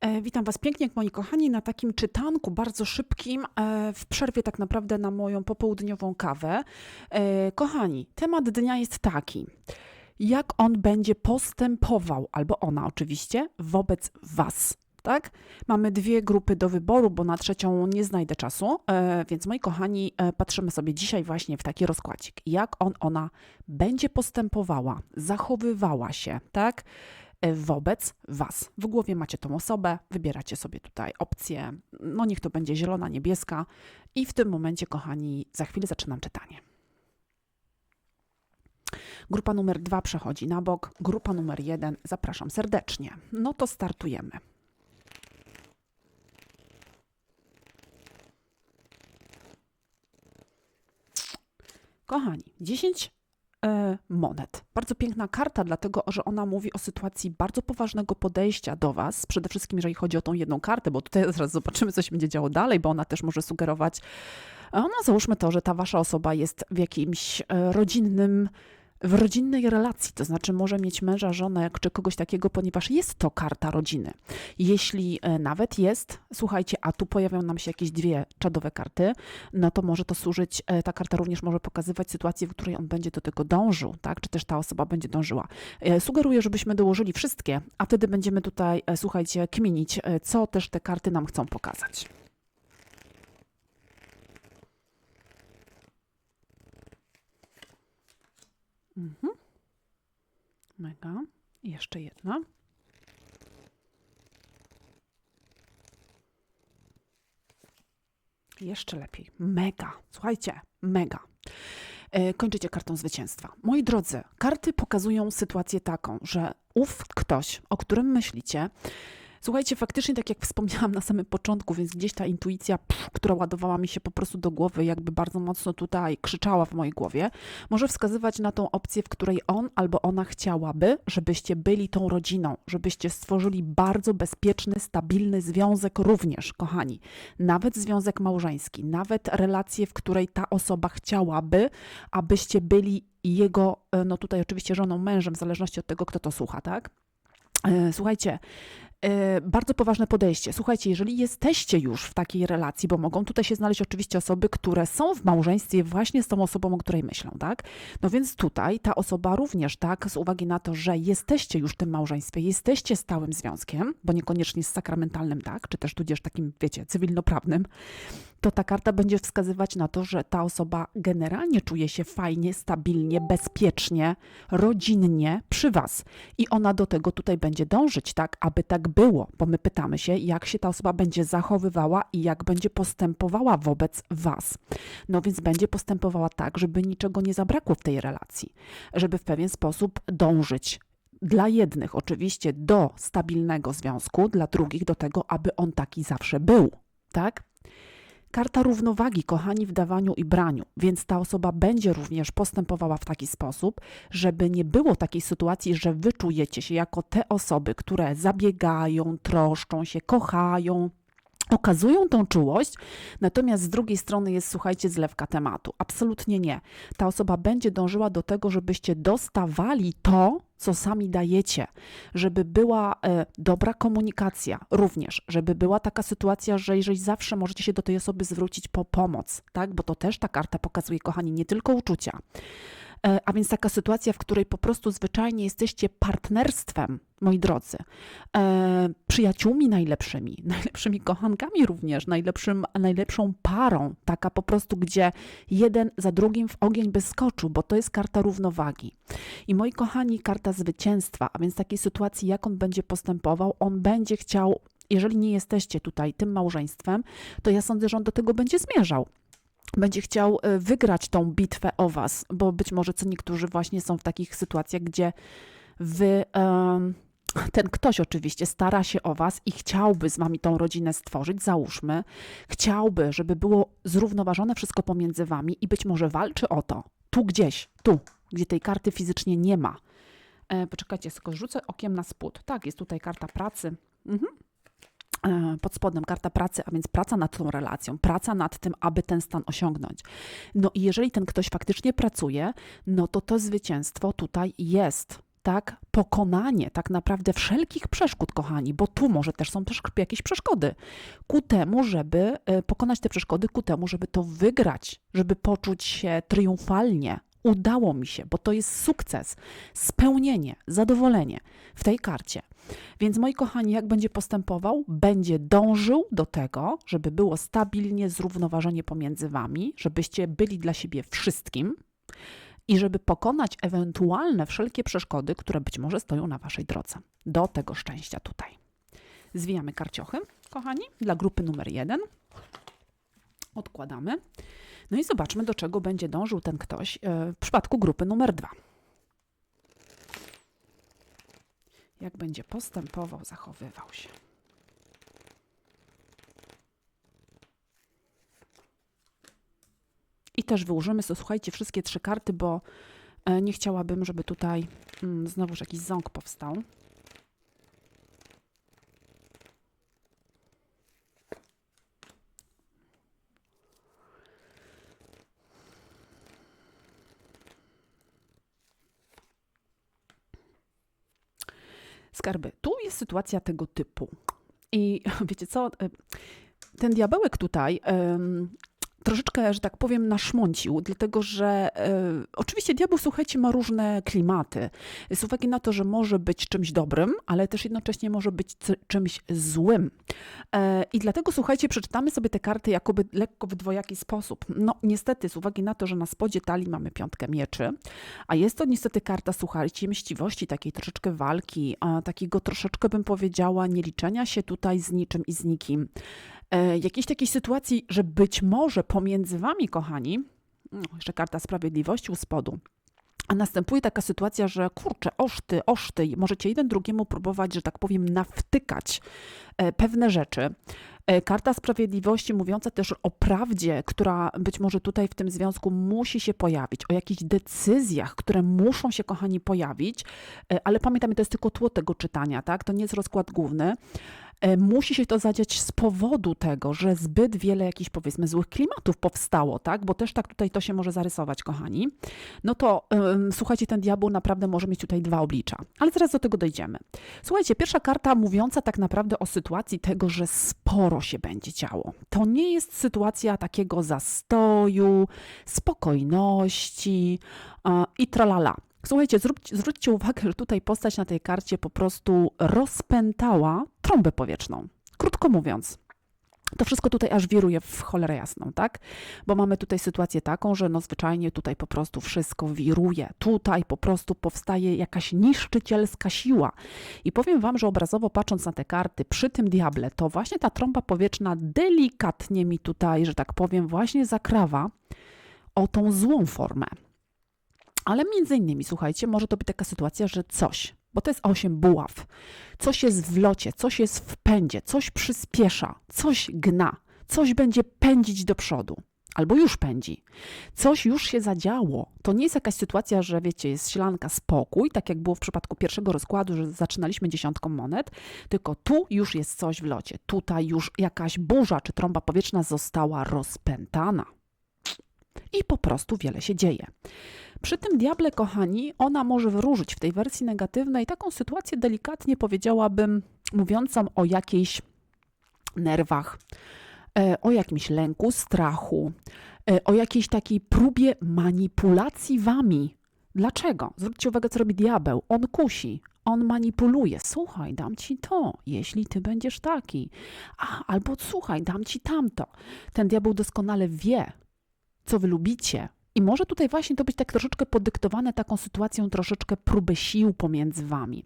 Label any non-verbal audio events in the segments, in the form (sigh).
E, Witam Was pięknie, moi kochani, na takim czytanku bardzo szybkim, e, w przerwie tak naprawdę na moją popołudniową kawę. E, Kochani, temat dnia jest taki. Jak on będzie postępował, albo ona oczywiście, wobec Was? Tak? Mamy dwie grupy do wyboru, bo na trzecią nie znajdę czasu, więc moi kochani, patrzymy sobie dzisiaj właśnie w taki rozkładzik. Jak on, ona będzie postępowała, zachowywała się, tak? E, wobec Was. W głowie macie tą osobę, wybieracie sobie tutaj opcję, no niech to będzie zielona, niebieska i w tym momencie, kochani, za chwilę zaczynam czytanie. Grupa numer dwa przechodzi na bok, grupa numer jeden zapraszam serdecznie. No to startujemy. Kochani, 10 e, monet. Bardzo piękna karta, dlatego że ona mówi o sytuacji bardzo poważnego podejścia do Was, przede wszystkim jeżeli chodzi o tą jedną kartę, bo tutaj zaraz zobaczymy, co się będzie działo dalej, bo ona też może sugerować, e, no załóżmy to, że ta Wasza osoba jest w jakimś e, rodzinnym w rodzinnej relacji, to znaczy może mieć męża, żonę czy kogoś takiego, ponieważ jest to karta rodziny. Jeśli e, nawet jest, słuchajcie, a tu pojawią nam się jakieś dwie czadowe karty, no to może to służyć, e, ta karta również może pokazywać sytuację, w której on będzie do tego dążył, tak, czy też ta osoba będzie dążyła. E, Sugeruję, żebyśmy dołożyli wszystkie, a wtedy będziemy tutaj, słuchajcie, kminić, co też te karty nam chcą pokazać. Mhm. Mega. I jeszcze jedna. Jeszcze lepiej. Mega. Słuchajcie, mega. E, Kończycie kartą zwycięstwa. Moi drodzy, karty pokazują sytuację taką, że ów ktoś, o którym myślicie, Słuchajcie, faktycznie, tak jak wspomniałam na samym początku, więc gdzieś ta intuicja, pff, która ładowała mi się po prostu do głowy, jakby bardzo mocno tutaj krzyczała w mojej głowie, może wskazywać na tą opcję, w której on albo ona chciałaby, żebyście byli tą rodziną, żebyście stworzyli bardzo bezpieczny, stabilny związek również, kochani. Nawet związek małżeński, nawet relację, w której ta osoba chciałaby, abyście byli jego, e, no tutaj oczywiście żoną, mężem, w zależności od tego, kto to słucha, tak? E, Słuchajcie, bardzo poważne podejście. Słuchajcie, jeżeli jesteście już w takiej relacji, bo mogą tutaj się znaleźć oczywiście osoby, które są w małżeństwie właśnie z tą osobą, o której myślą, tak? No więc tutaj ta osoba również, tak, z uwagi na to, że jesteście już w tym małżeństwie, jesteście stałym związkiem, bo niekoniecznie z sakramentalnym, tak, czy też tudzież takim, wiecie, cywilnoprawnym, to ta karta będzie wskazywać na to, że ta osoba generalnie czuje się fajnie, stabilnie, bezpiecznie, rodzinnie przy Was. I ona do tego tutaj będzie dążyć, tak, aby tak było, bo my pytamy się, jak się ta osoba będzie zachowywała i jak będzie postępowała wobec Was. No więc będzie postępowała tak, żeby niczego nie zabrakło w tej relacji, żeby w pewien sposób dążyć dla jednych oczywiście do stabilnego związku, dla drugich do tego, aby on taki zawsze był, tak? Karta równowagi, kochani, w dawaniu i braniu, więc ta osoba będzie również postępowała w taki sposób, żeby nie było takiej sytuacji, że wy czujecie się jako te osoby, które zabiegają, troszczą się, kochają, okazują tą czułość, natomiast z drugiej strony jest, słuchajcie, zlewka tematu. Absolutnie nie. Ta osoba będzie dążyła do tego, żebyście dostawali to, co sami dajecie, żeby była e, dobra komunikacja również, żeby była taka sytuacja, że jeżeli zawsze możecie się do tej osoby zwrócić po pomoc, tak, bo to też ta karta pokazuje, kochani, nie tylko uczucia. E, A więc taka sytuacja, w której po prostu zwyczajnie jesteście partnerstwem, moi drodzy, e, przyjaciółmi najlepszymi, (laughs) najlepszymi kochankami również, najlepszym, najlepszą parą, taka po prostu, gdzie jeden za drugim w ogień by skoczył, bo to jest karta równowagi. I moi kochani, karta zwycięstwa, a więc takiej sytuacji, jak on będzie postępował, on będzie chciał, jeżeli nie jesteście tutaj tym małżeństwem, to ja sądzę, że on do tego będzie zmierzał będzie chciał e, wygrać tą bitwę o was, bo być może co niektórzy właśnie są w takich sytuacjach, gdzie wy, em, ten ktoś oczywiście stara się o was i chciałby z wami tą rodzinę stworzyć, załóżmy, chciałby, żeby było zrównoważone wszystko pomiędzy wami i być może walczy o to, tu gdzieś, tu, gdzie tej karty fizycznie nie ma. E, poczekajcie, tylko rzucę okiem na spód. Tak, jest tutaj karta pracy. Mhm pod spodem karta pracy, a więc praca nad tą relacją, praca nad tym, aby ten stan osiągnąć. No i jeżeli ten ktoś faktycznie pracuje, no to to zwycięstwo tutaj jest. tak, pokonanie tak naprawdę wszelkich przeszkód, kochani, bo tu może też są też jakieś przeszkody, ku temu, żeby e, pokonać te przeszkody, ku temu, żeby to wygrać, żeby poczuć się triumfalnie. Udało mi się, bo to jest sukces, spełnienie, zadowolenie w tej karcie. Więc moi kochani, jak będzie postępował? Będzie dążył do tego, żeby było stabilnie zrównoważenie pomiędzy wami, żebyście byli dla siebie wszystkim, i żeby pokonać ewentualne wszelkie przeszkody, które być może stoją na waszej drodze do tego szczęścia tutaj. Zwijamy karciochy, kochani, dla grupy numer jeden. Odkładamy. No i zobaczmy, do czego będzie dążył ten ktoś e, w przypadku grupy numer dwa. Jak będzie postępował, zachowywał się. I też wyłożymy sobie, słuchajcie, wszystkie trzy karty, bo e, nie chciałabym, żeby tutaj mm, znowuż jakiś ząg powstał. Skarby. Tu jest sytuacja tego typu. I (laughs) wiecie co? E, ten diabełek tutaj troszeczkę, że tak powiem, naszmącił, dlatego że e, oczywiście diabeł, słuchajcie, ma różne klimaty. Z uwagi na to, że może być czymś dobrym, ale też jednocześnie może być czymś złym. E, I dlatego, słuchajcie, przeczytamy sobie te karty jakoby lekko w dwojaki sposób. No niestety, z uwagi na to, że na spodzie talii mamy piątkę mieczy, a jest to niestety karta, słuchajcie, mściwości, takiej troszeczkę walki, takiego troszeczkę bym powiedziała, nie liczenia się tutaj z niczym i z nikim. E, jakiejś takiej sytuacji, że być może pomiędzy wami, kochani, no, jeszcze karta sprawiedliwości u spodu, a następuje taka sytuacja, że kurczę, oszty, oszty, możecie jeden drugiemu próbować, że tak powiem, nawtykać e, pewne rzeczy. E, karta sprawiedliwości mówiąca też o prawdzie, która być może tutaj w tym związku musi się pojawić, o jakichś decyzjach, które muszą się, kochani, pojawić, ale pamiętajmy, to jest tylko tło tego czytania, tak? To nie jest rozkład główny. E, musi się to zadziać z powodu tego, że zbyt wiele jakichś powiedzmy złych klimatów powstało, tak? Bo też tak tutaj to się może zarysować, kochani. No to słuchajcie, ten diabeł naprawdę może mieć tutaj dwa oblicza. Ale zaraz do tego dojdziemy. Słuchajcie, pierwsza karta mówiąca tak naprawdę o sytuacji tego, że sporo się będzie działo. To nie jest sytuacja takiego zastoju, spokojności yy, i tralala. Słuchajcie, zwróćcie uwagę, że tutaj postać na tej karcie po prostu rozpętała trąbę powietrzną. Krótko mówiąc, to wszystko tutaj aż wiruje w cholerę jasną, tak? Bo mamy tutaj sytuację taką, że no zwyczajnie tutaj po prostu wszystko wiruje. Tutaj po prostu powstaje jakaś niszczycielska siła. I powiem wam, że obrazowo patrząc na te karty, przy tym diable, to właśnie ta trąba powietrzna delikatnie mi tutaj, że tak powiem, właśnie zakrawa o tą złą formę. Ale między innymi, słuchajcie, może to być taka sytuacja, że coś, bo to jest osiem buław, coś jest w locie, coś jest w pędzie, coś przyspiesza, coś gna, coś będzie pędzić do przodu. Albo już pędzi. Coś już się zadziało. To nie jest jakaś sytuacja, że wiecie, jest ślanka spokój, tak jak było w przypadku pierwszego rozkładu, że zaczynaliśmy dziesiątką monet, tylko tu już jest coś w locie. Tutaj już jakaś burza czy trąba powietrzna została rozpętana. I po prostu wiele się dzieje. Przy tym diable, kochani, ona może wróżyć w tej wersji negatywnej taką sytuację delikatnie powiedziałabym, mówiącą o jakiejś nerwach, e, o jakimś lęku, strachu, e, o jakiejś takiej próbie manipulacji wami. Dlaczego? Zwróćcie uwagę, co robi diabeł. On kusi, on manipuluje. Słuchaj, dam ci to, jeśli ty będziesz taki. A, albo słuchaj, dam ci tamto. Ten diabeł doskonale wie, co wy lubicie, i może tutaj właśnie to być tak troszeczkę podyktowane taką sytuacją troszeczkę próby sił pomiędzy wami.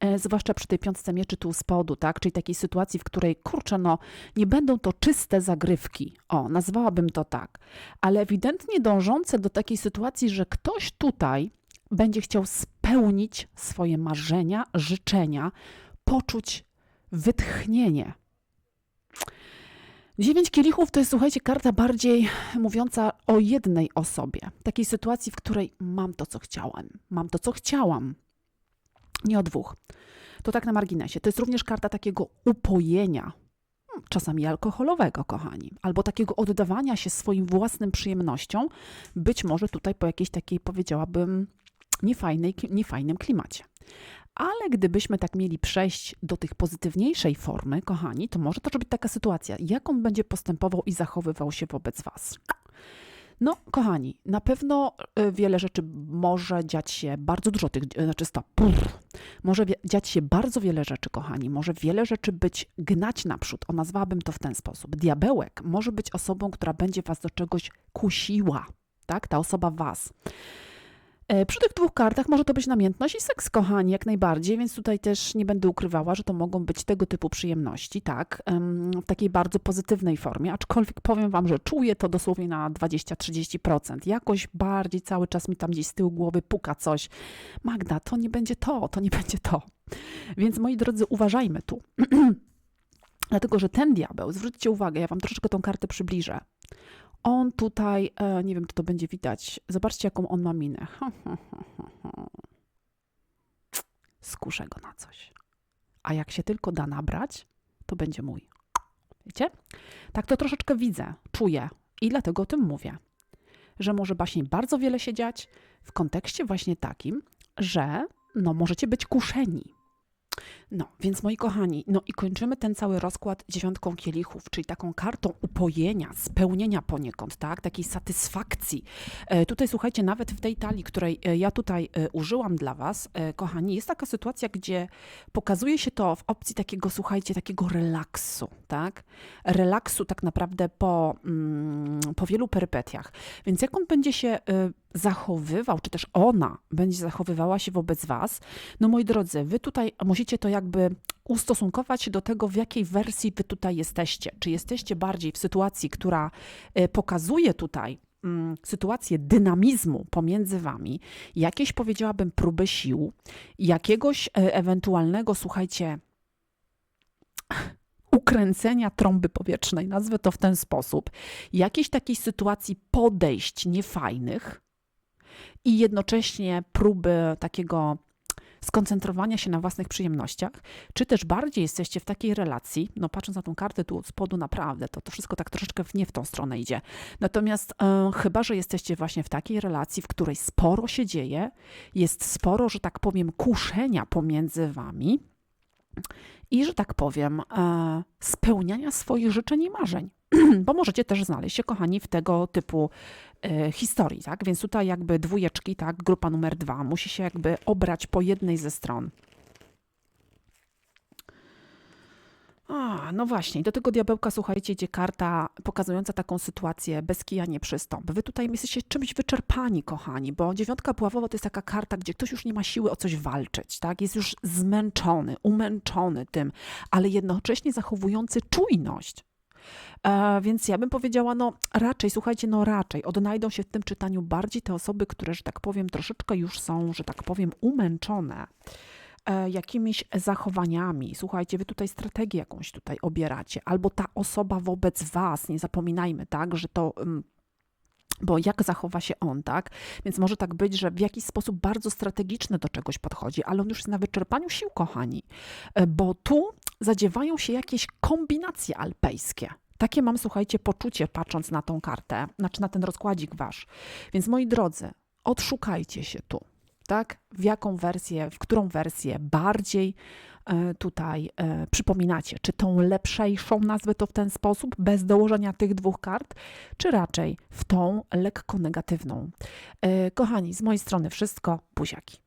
E, zwłaszcza przy tej piątce mieczy tu spodu, tak? Czyli takiej sytuacji, w której kurczę, no nie będą to czyste zagrywki. O, nazwałabym to tak. Ale ewidentnie dążące do takiej sytuacji, że ktoś tutaj będzie chciał spełnić swoje marzenia, życzenia, poczuć wytchnienie Dziewięć kielichów to jest, słuchajcie, karta bardziej mówiąca o jednej osobie. Takiej sytuacji, w której mam to, co chciałem. Mam to, co chciałam. Nie o dwóch. To tak na marginesie. To jest również karta takiego upojenia, hmm, czasami alkoholowego, kochani, albo takiego oddawania się swoim własnym przyjemnościom, być może tutaj po jakiejś takiej, powiedziałabym, niefajnej, niefajnym klimacie. Ale gdybyśmy tak mieli przejść do tych pozytywniejszej formy, kochani, to może to być taka sytuacja, jak on będzie postępował i zachowywał się wobec Was. No, kochani, na pewno y, wiele rzeczy może dziać się, bardzo dużo tych, y, znaczy stop, może dziać się bardzo wiele rzeczy, kochani, może wiele rzeczy być gnać naprzód, o nazwałabym to w ten sposób. Diabełek może być osobą, która będzie was do czegoś kusiła, tak, ta osoba was. E, Przy tych dwóch kartach może to być namiętność i seks, kochani, jak najbardziej, więc tutaj też nie będę ukrywała, że to mogą być tego typu przyjemności, tak, w takiej bardzo pozytywnej formie, aczkolwiek powiem Wam, że czuję to dosłownie na 20-30%. Jakoś bardziej cały czas mi tam gdzieś z tyłu głowy puka coś. Magda, to nie będzie to, to nie (laughs) będzie to. Więc moi drodzy, uważajmy tu. (clears throat) Dlatego, że ten diabeł, zwróćcie uwagę, ja Wam troszeczkę tą kartę przybliżę. On tutaj, e, nie wiem, czy to będzie widać. Zobaczcie, jaką on ma minę. Skuszę go na coś. A jak się tylko da nabrać, to będzie mój. Wiecie? Tak to troszeczkę widzę, czuję i dlatego o tym mówię. Że może właśnie bardzo wiele się dziać w kontekście właśnie takim, że no możecie być kuszeni. No, więc moi kochani, no i kończymy ten cały rozkład dziewiątką kielichów, czyli taką kartą upojenia, spełnienia poniekąd, tak, takiej satysfakcji. E, tutaj słuchajcie, nawet w tej talii, której e, ja tutaj e, użyłam dla Was, e, kochani, jest taka sytuacja, gdzie pokazuje się to w opcji takiego, słuchajcie, takiego relaksu, tak? Relaksu tak naprawdę po, mm, po wielu perypetiach. Więc jak on będzie się y, zachowywał, czy też ona będzie zachowywała się wobec Was, no moi drodzy, Wy tutaj musicie to jakby ustosunkować do tego, w jakiej wersji Wy tutaj jesteście. Czy jesteście bardziej w sytuacji, która y, pokazuje tutaj mm, sytuację dynamizmu pomiędzy Wami, jakieś powiedziałabym próby sił, jakiegoś e, ewentualnego, słuchajcie, ukręcenia trąby powietrznej, nazwę to w ten sposób, jakiejś takiej sytuacji podejść niefajnych i jednocześnie próby takiego skoncentrowania się na własnych przyjemnościach, czy też bardziej jesteście w takiej relacji, no patrząc na tą kartę tu od spodu, naprawdę to, to wszystko tak troszeczkę w nie w tą stronę idzie. Natomiast e, chyba, że jesteście właśnie w takiej relacji, w której sporo się dzieje, jest sporo, że tak powiem, kuszenia pomiędzy wami, i, że tak powiem, e, spełniania swoich życzeń i marzeń. (clears throat) Bo możecie też znaleźć się, kochani, w tego typu historii, tak? Więc tutaj jakby dwójeczki, tak? Grupa numer dwa musi się jakby obrać po jednej ze stron. A, no właśnie, do tego diabełka, słuchajcie, idzie karta pokazująca taką sytuację bez kija nie przystąp. Wy tutaj jesteście czymś wyczerpani, kochani, bo dziewiątka puławowa to jest taka karta, gdzie ktoś już nie ma siły o coś walczyć, tak? Jest już zmęczony, umęczony tym, ale jednocześnie zachowujący czujność. E, więc ja bym powiedziała, no raczej, słuchajcie, no raczej odnajdą się w tym czytaniu bardziej te osoby, które, że tak powiem, troszeczkę już są, że tak powiem, umęczone e, jakimiś zachowaniami. Słuchajcie, wy tutaj strategię jakąś tutaj obieracie, albo ta osoba wobec was, nie zapominajmy, tak, że to. mm, bo jak zachowa się on, tak? Więc może tak być, że w jakiś sposób bardzo strategiczny do czegoś podchodzi, ale on już jest na wyczerpaniu sił, kochani, E, bo tu zadziewają się jakieś kombinacje alpejskie. Takie mam, słuchajcie, poczucie, patrząc na tą kartę, znaczy na ten rozkładzik wasz. Więc moi drodzy, odszukajcie się tu, tak? W jaką wersję, w którą wersję bardziej e, tutaj e, przypominacie? Czy tą lepszejszą, nazwę to w ten sposób, bez dołożenia tych dwóch kart, czy raczej w tą lekko negatywną? E, kochani, z mojej strony wszystko, buziaki.